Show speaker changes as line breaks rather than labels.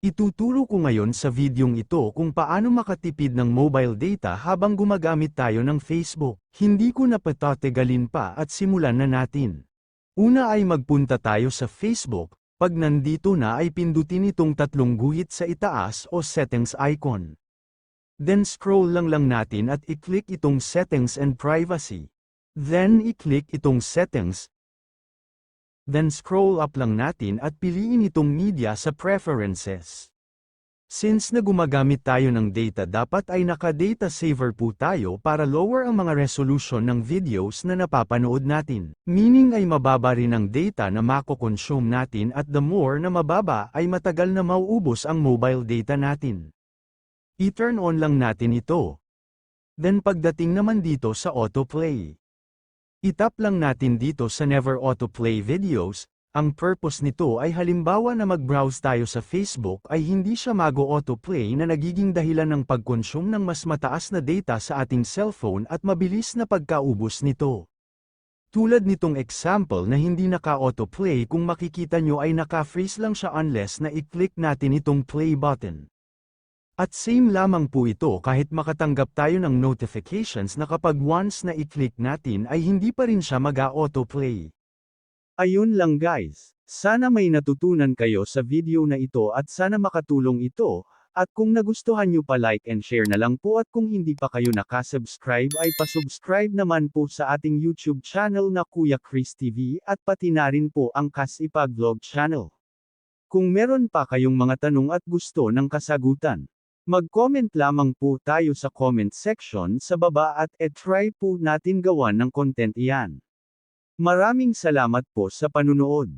Ituturo ko ngayon sa videong ito kung paano makatipid ng mobile data habang gumagamit tayo ng Facebook. Hindi ko na patatagalin pa at simulan na natin. Una ay magpunta tayo sa Facebook, pag nandito na ay pindutin itong tatlong guhit sa itaas o settings icon. Then scroll lang lang natin at i-click itong settings and privacy. Then i-click itong settings, Then scroll up lang natin at piliin itong media sa preferences. Since na gumagamit tayo ng data dapat ay naka-data saver po tayo para lower ang mga resolution ng videos na napapanood natin. Meaning ay mababa rin ang data na mako-consume natin at the more na mababa ay matagal na mauubos ang mobile data natin. I-turn on lang natin ito. Then pagdating naman dito sa autoplay. Itap lang natin dito sa Never Autoplay Videos, ang purpose nito ay halimbawa na mag-browse tayo sa Facebook ay hindi siya mag-autoplay na nagiging dahilan ng pag-consume ng mas mataas na data sa ating cellphone at mabilis na pagkaubos nito. Tulad nitong example na hindi naka-autoplay kung makikita nyo ay naka-freeze lang siya unless na i-click natin itong play button. At same lamang po ito kahit makatanggap tayo ng notifications na kapag once na i-click natin ay hindi pa rin siya mag-autoplay. Ayun lang guys, sana may natutunan kayo sa video na ito at sana makatulong ito, at kung nagustuhan nyo pa like and share na lang po at kung hindi pa kayo nakasubscribe ay pasubscribe naman po sa ating YouTube channel na Kuya Chris TV at pati na rin po ang Kasipag Vlog channel. Kung meron pa kayong mga tanong at gusto ng kasagutan, Mag-comment lamang po tayo sa comment section sa baba at e-try po natin gawan ng content iyan. Maraming salamat po sa panunood.